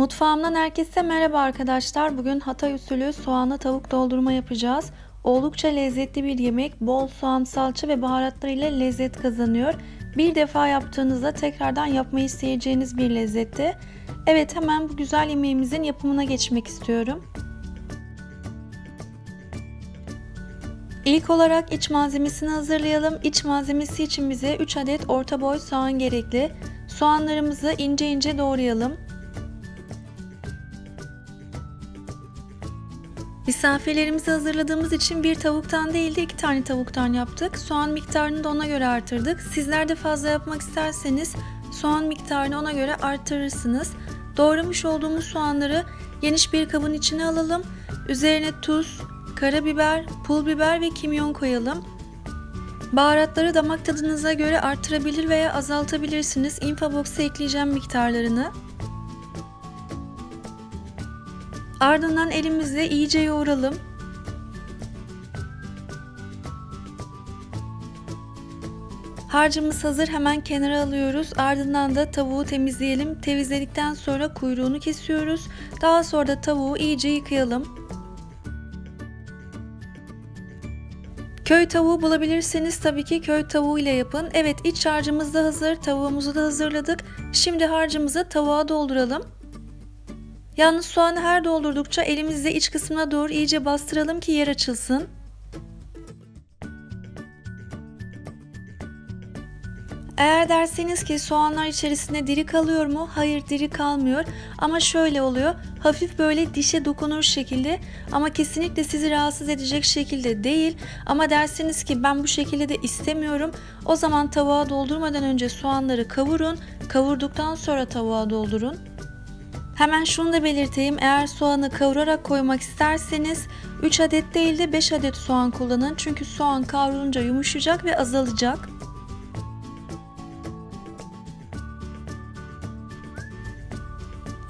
Mutfağımdan herkese merhaba arkadaşlar. Bugün Hatay usulü soğanlı tavuk doldurma yapacağız. Oldukça lezzetli bir yemek. Bol soğan, salça ve baharatlar ile lezzet kazanıyor. Bir defa yaptığınızda tekrardan yapmayı isteyeceğiniz bir lezzette. Evet hemen bu güzel yemeğimizin yapımına geçmek istiyorum. İlk olarak iç malzemesini hazırlayalım. İç malzemesi için bize 3 adet orta boy soğan gerekli. Soğanlarımızı ince ince doğrayalım. Misafirlerimizi hazırladığımız için bir tavuktan değil de iki tane tavuktan yaptık. Soğan miktarını da ona göre artırdık. Sizler de fazla yapmak isterseniz soğan miktarını ona göre artırırsınız. Doğramış olduğumuz soğanları geniş bir kabın içine alalım. Üzerine tuz, karabiber, pul biber ve kimyon koyalım. Baharatları damak tadınıza göre artırabilir veya azaltabilirsiniz. Infobox'a ekleyeceğim miktarlarını. Ardından elimizle iyice yoğuralım. Harcımız hazır hemen kenara alıyoruz. Ardından da tavuğu temizleyelim. Temizledikten sonra kuyruğunu kesiyoruz. Daha sonra da tavuğu iyice yıkayalım. Köy tavuğu bulabilirseniz tabii ki köy tavuğu ile yapın. Evet iç harcımız da hazır. Tavuğumuzu da hazırladık. Şimdi harcımızı tavuğa dolduralım. Yalnız soğanı her doldurdukça elimizle iç kısmına doğru iyice bastıralım ki yer açılsın. Eğer derseniz ki soğanlar içerisinde diri kalıyor mu? Hayır diri kalmıyor ama şöyle oluyor. Hafif böyle dişe dokunur şekilde ama kesinlikle sizi rahatsız edecek şekilde değil. Ama derseniz ki ben bu şekilde de istemiyorum. O zaman tavuğa doldurmadan önce soğanları kavurun. Kavurduktan sonra tavuğa doldurun. Hemen şunu da belirteyim. Eğer soğanı kavurarak koymak isterseniz 3 adet değil de 5 adet soğan kullanın. Çünkü soğan kavrulunca yumuşayacak ve azalacak.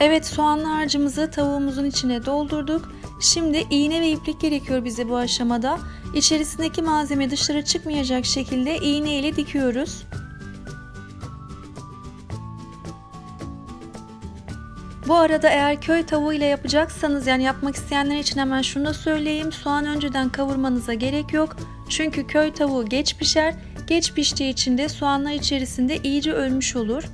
Evet soğanlı harcımızı tavuğumuzun içine doldurduk. Şimdi iğne ve iplik gerekiyor bize bu aşamada. İçerisindeki malzeme dışarı çıkmayacak şekilde iğne ile dikiyoruz. Bu arada eğer köy tavuğu ile yapacaksanız yani yapmak isteyenler için hemen şunu da söyleyeyim. Soğan önceden kavurmanıza gerek yok. Çünkü köy tavuğu geç pişer. Geç piştiği için de soğanlar içerisinde iyice ölmüş olur.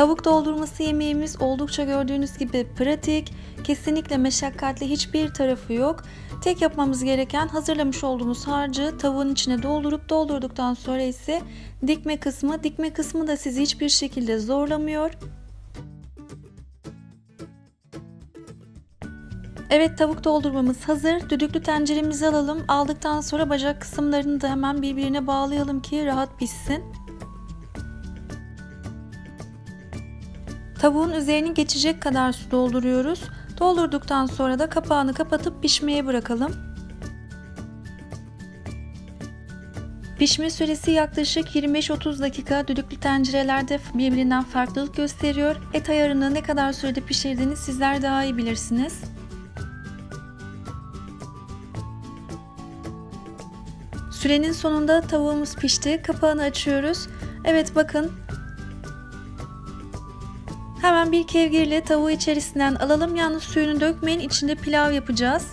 Tavuk doldurması yemeğimiz oldukça gördüğünüz gibi pratik, kesinlikle meşakkatli hiçbir tarafı yok. Tek yapmamız gereken hazırlamış olduğumuz harcı tavuğun içine doldurup doldurduktan sonra ise dikme kısmı. Dikme kısmı da sizi hiçbir şekilde zorlamıyor. Evet tavuk doldurmamız hazır. Düdüklü tenceremizi alalım. Aldıktan sonra bacak kısımlarını da hemen birbirine bağlayalım ki rahat pişsin. Tavuğun üzerini geçecek kadar su dolduruyoruz. Doldurduktan sonra da kapağını kapatıp pişmeye bırakalım. Pişme süresi yaklaşık 25-30 dakika düdüklü tencerelerde birbirinden farklılık gösteriyor. Et ayarını ne kadar sürede pişirdiğini sizler daha iyi bilirsiniz. Sürenin sonunda tavuğumuz pişti. Kapağını açıyoruz. Evet bakın Hemen bir kevgirle tavuğu içerisinden alalım. Yalnız suyunu dökmeyin. İçinde pilav yapacağız.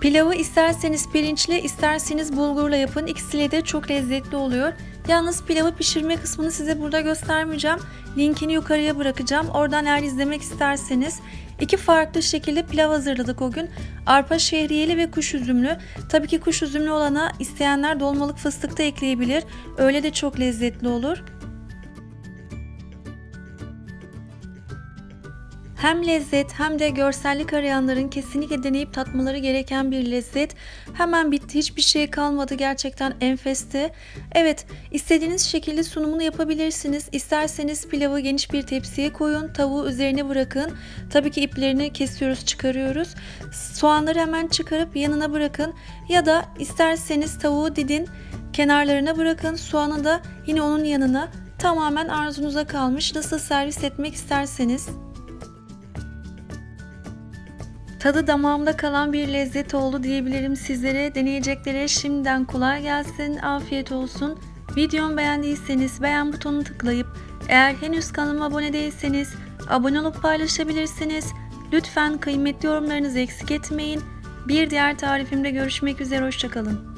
Pilavı isterseniz pirinçle isterseniz bulgurla yapın. İkisiyle de çok lezzetli oluyor. Yalnız pilavı pişirme kısmını size burada göstermeyeceğim. Linkini yukarıya bırakacağım. Oradan eğer izlemek isterseniz iki farklı şekilde pilav hazırladık o gün. Arpa şehriyeli ve kuş üzümlü. Tabii ki kuş üzümlü olana isteyenler dolmalık fıstık da ekleyebilir. Öyle de çok lezzetli olur. Hem lezzet hem de görsellik arayanların kesinlikle deneyip tatmaları gereken bir lezzet. Hemen bitti. Hiçbir şey kalmadı. Gerçekten enfesti. Evet, istediğiniz şekilde sunumunu yapabilirsiniz. İsterseniz pilavı geniş bir tepsiye koyun. Tavuğu üzerine bırakın. Tabii ki iplerini kesiyoruz, çıkarıyoruz. Soğanları hemen çıkarıp yanına bırakın. Ya da isterseniz tavuğu didin, kenarlarına bırakın. Soğanı da yine onun yanına tamamen arzunuza kalmış. Nasıl servis etmek isterseniz. Tadı damağımda kalan bir lezzet oldu diyebilirim sizlere. Deneyeceklere şimdiden kolay gelsin, afiyet olsun. Videomu beğendiyseniz beğen butonunu tıklayıp eğer henüz kanalıma abone değilseniz abone olup paylaşabilirsiniz. Lütfen kıymetli yorumlarınızı eksik etmeyin. Bir diğer tarifimde görüşmek üzere hoşçakalın.